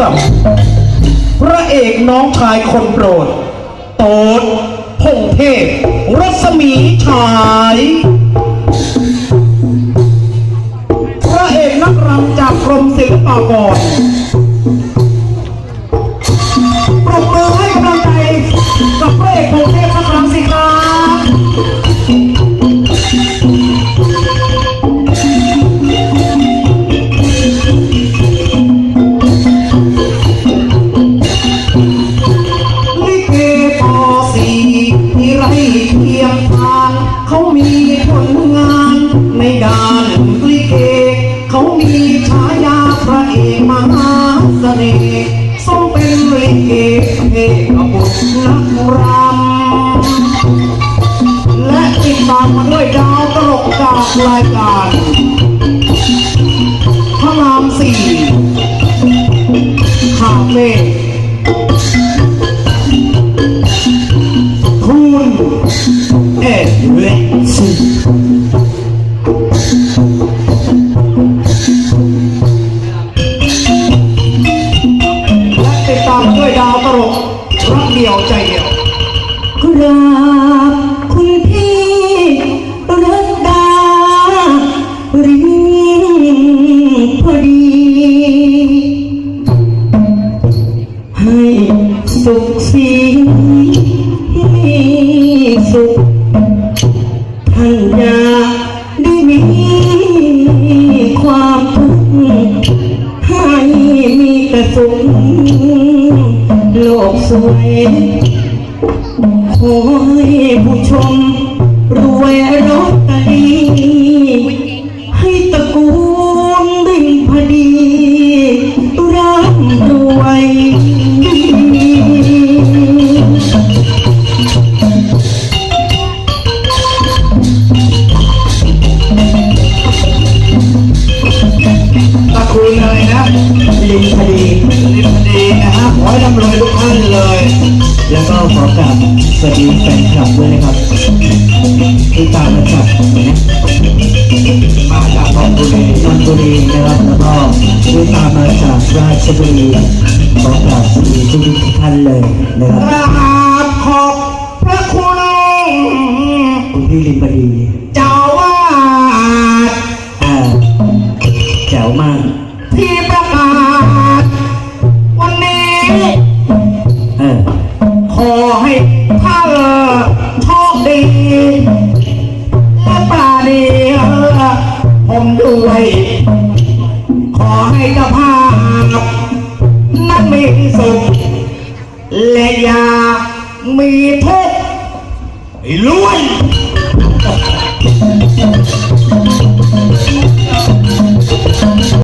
กับ พระเอกน้องชายคนโปรด โตดพงเทพรัศมีฉาย พระเอกนักรำจากกรมศิลปากร เทียมทานเขามีผลงานในด้านลิเกเขามีฉายาพระเอกมหาเสน่ห์ทรงเป็นลิเกเอกบุตรนักรำและติดตามมาด้วยดาวตลกจากรายการพระรามสี่คาเฟ่ และติดตามด้วยดาวตลกรักเดียวใจเดียว กราบคุณพี่รัตดาริงพอดี ให้สุขสีมีสุข สุขโลกสวยขอให้ผู้ชมรวยรถตอ แล้วก็ขอกราบสวัสดีแฟนคลับด้วยนะครับที่ตามมาจากมาจากทองบุรีนนทบุรีนะครับแล้วก็ที่ตามมาจากราชบุรีขอกราบสวัสดีทุกๆท่านเลยนะครับกราบขอบพระคุณคุณพี่ลิงพอดีเจ้าวาดอ่าแจ๋วมากที่ประกาศ อให้ท่านโชคดีและปราณีผมด้วย ขอให้เจ้าภาพนั้นมีสุข และอย่ามีทุกข์ให้รวย